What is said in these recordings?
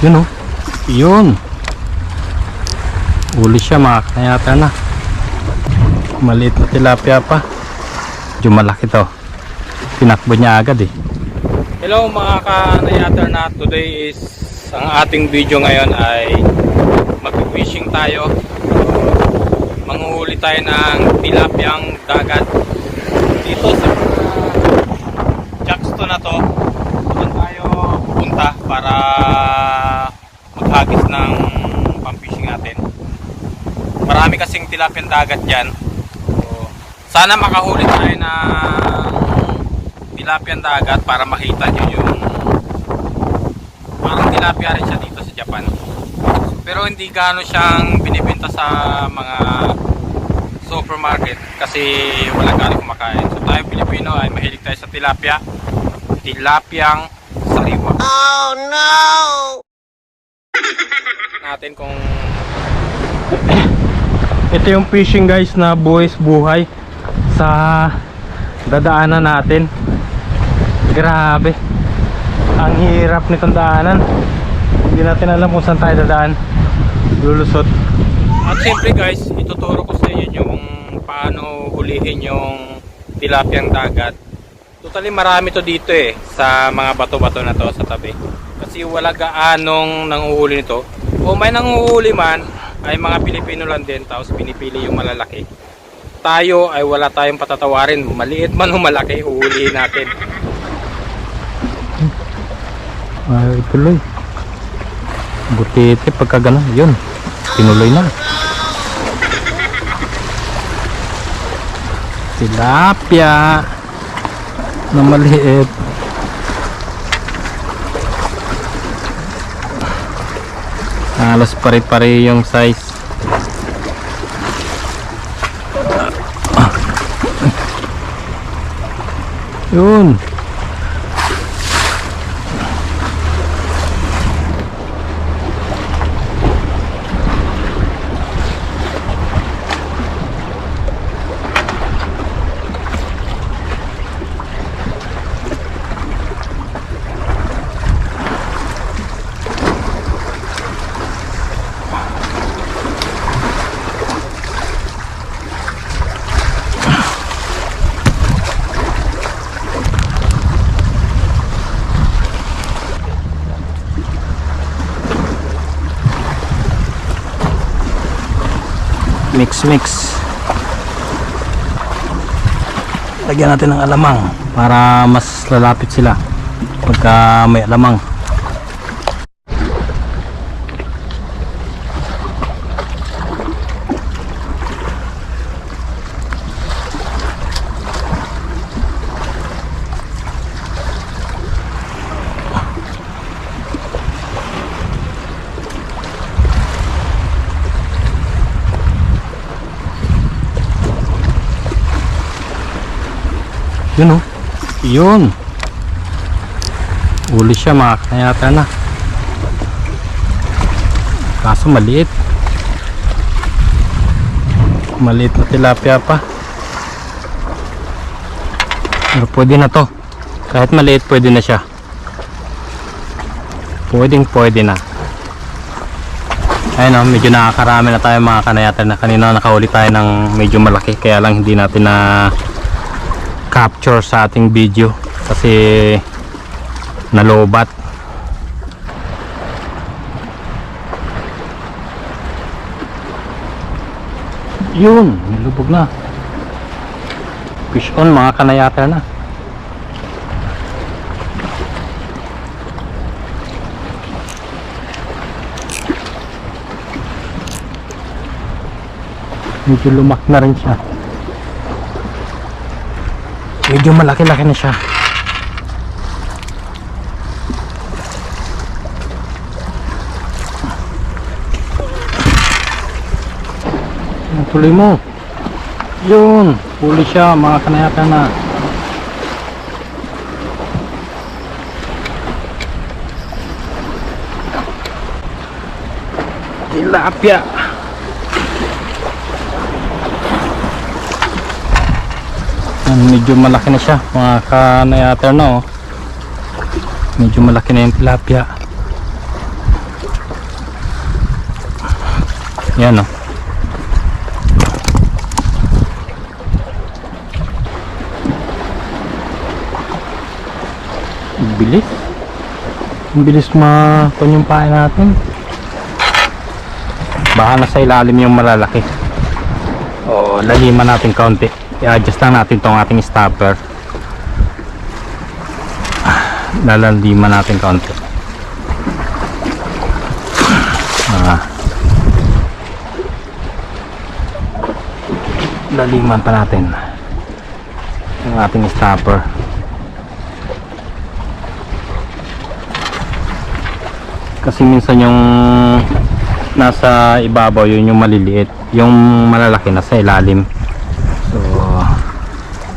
Yun oh. Yun. Uli siya mga kanayata na. Maliit na tilapia pa. Medyo malaki to. Pinakbo niya agad eh. Hello mga kanayata na. Today is ang ating video ngayon ay mag-fishing tayo. Manguhuli tayo ng tilapiang dagat dito sa Jacksto na to. Doon tayo pupunta para maghagis ng pang-fishing natin. Marami kasing tilapiang dagat dyan. So, sana makahuli tayo ng tilapiang dagat para makita nyo yung parang tilapia rin siya dito sa Japan. Pero hindi gaano siyang binibenta sa mga supermarket kasi wala gaano kumakain. So tayo Pilipino ay mahilig tayo sa tilapia. Tilapiang sariwa. Oh no! Natin kung ito yung fishing guys na buwis buhay sa dadaanan natin. Grabe. Ang hirap nitong daanan. Hindi natin alam kung saan tayo dadaan. Lulusot. At siyempre guys ituturo ko sa inyo yung paano hulihin yung tilapiyang dagat. Totally marami to dito eh sa mga bato-bato na to sa tabi kasi wala gaanong nanguhuli nito. O may nanguhuli man ay mga Pilipino lang din tapos pinipili yung malalaki. Tayo ay wala tayong patatawarin. Maliit man o malaki uhulihin natin. Ay tuloy. Butete pagka ganun yun. Tinuloy na. Tilapia. Na maliit halos pare-pare yung size. Yun mix lagyan natin ng alamang para mas lalapit sila pagka may alamang Yun oh. Yun. Uli siya mga kanayata na. Kaso maliit. Maliit na tilapia pa. Pero pwede na to. Kahit maliit pwede na siya. Pwedeng pwede na. Ayun oh, medyo nakakarami na tayo mga kanayata na. Kanina nakahuli tayo ng medyo malaki kaya lang hindi natin na capture sa ating video kasi nalobat. Yun nilubog na. Fish on mga kanayata na. Medyo lumak na rin siya medyo malaki-laki na siya. Tuloy mo. Yun huli siya mga kanayata na. Tilapia Yan, medyo malaki na siya mga kanayater no medyo malaki na yung tilapia Yan o. Ang bilis. Bilis makon yung pain natin. Baka nasa ilalim yung malalaki. O, laliman natin kaunti. I-adjust lang natin tong ating stopper. Lalaliman natin kaunti. Ah. Laliman pa natin yung ating stopper. Kasi minsan yung nasa ibabaw yun yung maliliit yung malalaki nasa ilalim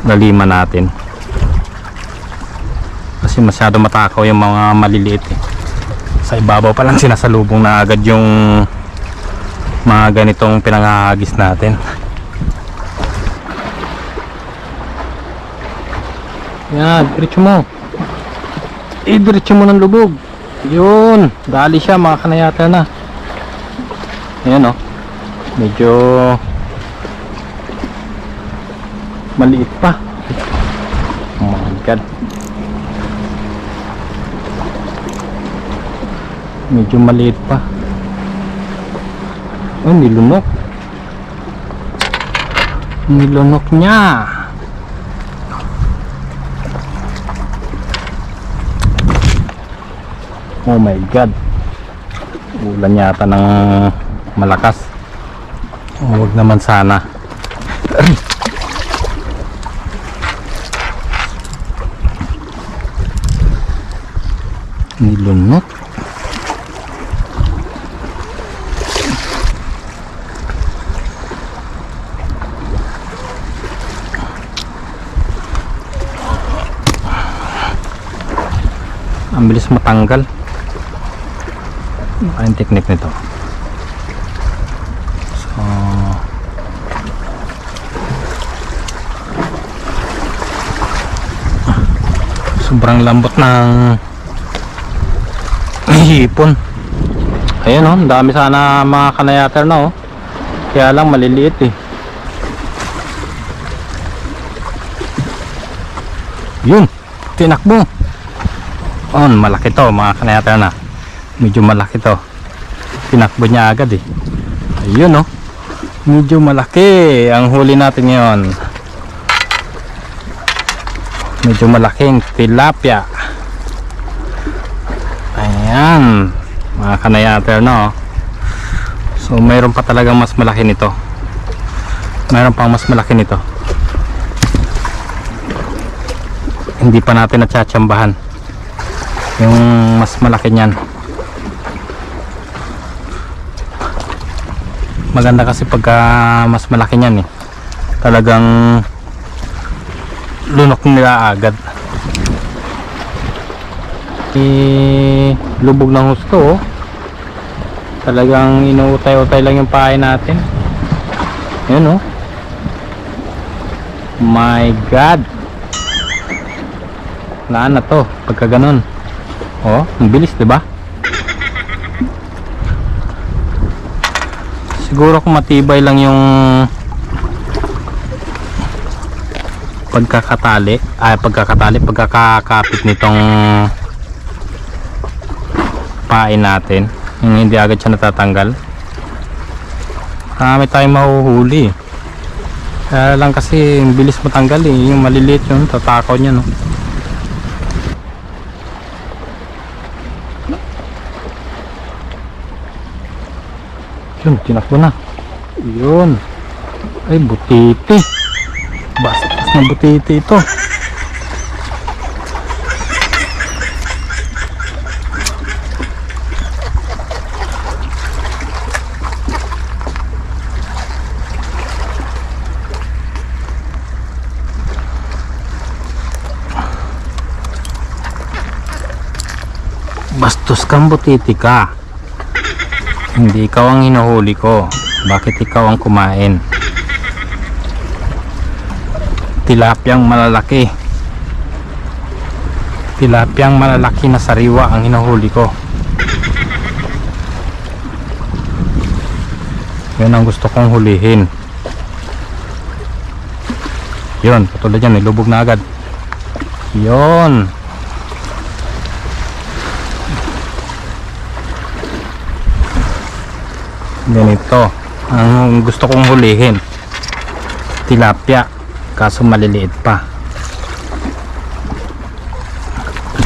laliman natin. Kasi masyado matakaw yung mga maliliit eh. sa ibabaw pa lang sinasalubong na agad yung mga ganitong pinangahagis natin. Yan diretso mo. Eh diretso mo ng lubog. Yun dali siya mga kanayata na. Ayan o. Medyo maliit pa. Oh my god. Medyo maliit pa. Oh, nilunok. Nilunok niya. Oh my god. Ulan yata ng malakas huwag naman sana nilunok ang bilis matanggal ano yung technique nito Oh. Sobrang lambot ng hipon. Ayun oh, dami sana mga kanayater na oh. Kaya lang maliliit eh. Yun, tinakbo. Oh, malaki to mga kanayater na. Medyo malaki to. Tinakbo niya agad eh. Ayun oh medyo malaki ang huli natin ngayon medyo malaking tilapia ayan mga kanayater no? So mayroon pa talagang mas malaki nito. Mayroon pang mas malaki nito. Hindi pa natin natsatsambahan yung mas malaki niyan. Maganda kasi pagka mas malaki niyan eh. Talagang lunok nila agad eh, lubog ng husto oh. talagang inuutay-utay lang yung pahay natin. Yun oh. My god! Wala na to pagka ganun. Oh ang bilis diba siguro kung matibay lang yung pagkakatali ay pagkakatali pagkakakapit nitong pain natin yung hindi agad siya natatanggal marami tayong mahuhuli kaya lang kasi bilis matanggal eh yung maliliit yun tatakaw niya no Yun, tinakbo na. Yun. Ay, butiti. Bastos na butiti ito. Bastos kang butiti ka. Hindi ikaw ang hinuhuli ko. Bakit ikaw ang kumain? Tilapyang malalaki. Tilapyang malalaki na sariwa ang hinuhuli ko. Yun ang gusto kong hulihin. Yun, katulad yan, nilubog na agad. Yun. Ganito. Ang gusto kong hulihin. Tilapia. Kaso maliliit pa.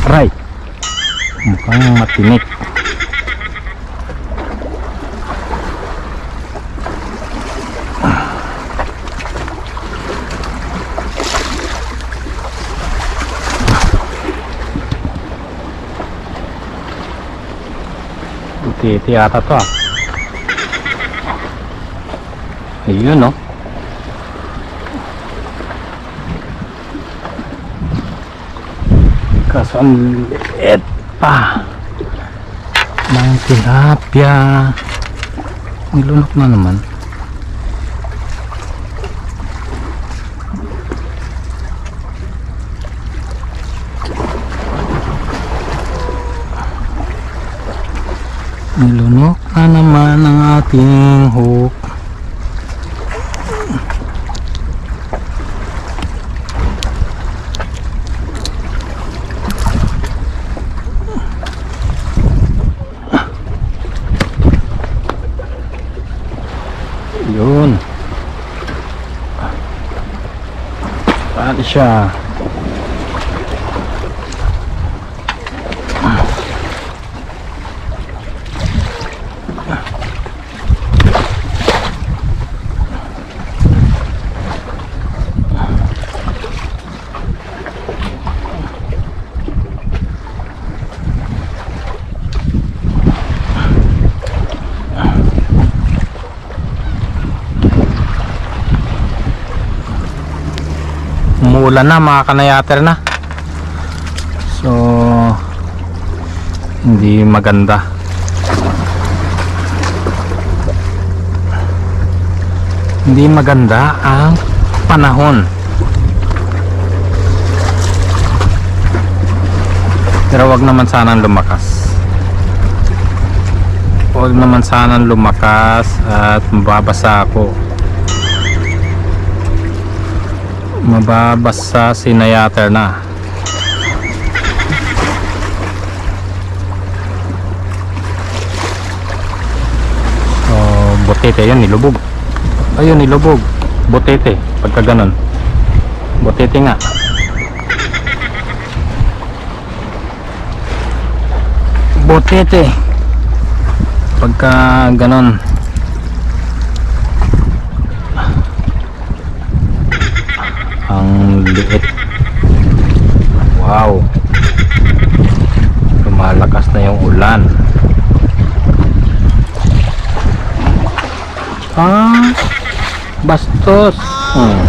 Aray. Mukhang matinik. Titi ata to ah. Ayun no. Kaso ang liit pa. Ng tilapia. Nilunok na naman. Nilunok na naman ang ating hook. Yun. Paano siya? Umuulan na mga kanayater na. So hindi maganda. Hindi maganda ang panahon. Pero wag naman sanang lumakas. Wag naman sanang lumakas at mababasa ako mababasa si Nayater na. So botete yun nilubog. Ayun nilubog. Botete pagka ganon botete nga. Botete. Pagka ganon ang liit wow. Lumalakas na yung ulan. Ah bastos. Hmm.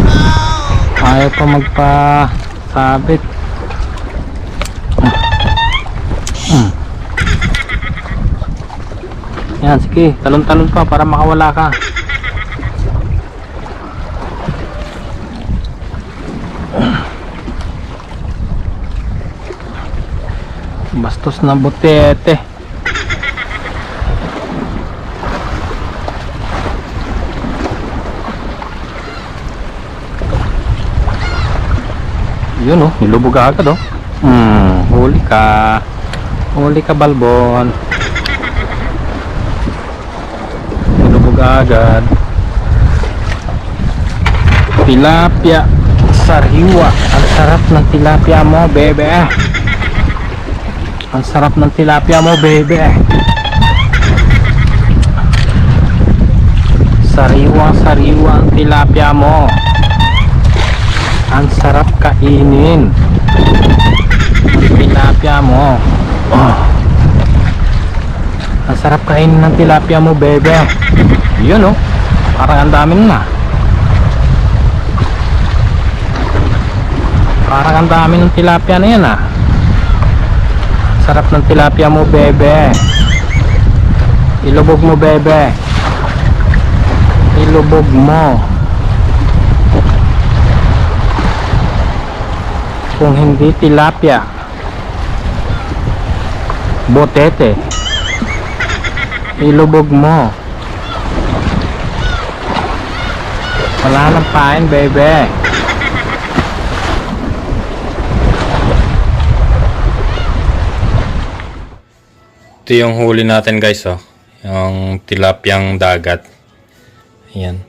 ayaw pa magpasabit. Hmm. yan sige. Talon talon pa para makawala ka bastos na butete yun oh nilubog agad oh. Hmm huli ka. Huli ka balbon. Nilubog agad. Tilapia sariwa ang sarap ng tilapia mo bebe ang sarap ng tilapia mo, baby. Sariwa-sariwa ang tilapia mo. Ang sarap kainin. Ang tilapia mo. Oh. Ang sarap kainin ng tilapia mo, baby. Yun, oh. Parang ang daming na. Parang ang dami ng tilapia na yan, ah. Sarap ng tilapia mo, bebe. Ilubog mo, bebe. Ilubog mo. Kung hindi tilapia, botete. Ilubog mo. Wala nang pain, baby. Ito yung huli natin guys oh. Yung tilapyang dagat. Ayan.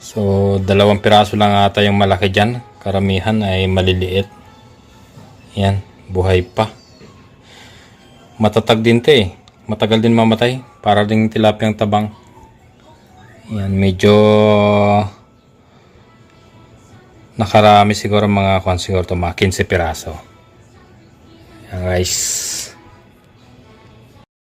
So, dalawang piraso lang ata yung malaki dyan. Karamihan ay maliliit. Ayan. Buhay pa. Matatag din to eh. Matagal din mamatay. Para ding tilapyang tabang. Ayan. Medyo nakarami siguro mga kwan siguro to mga 15 piraso. Ayan guys.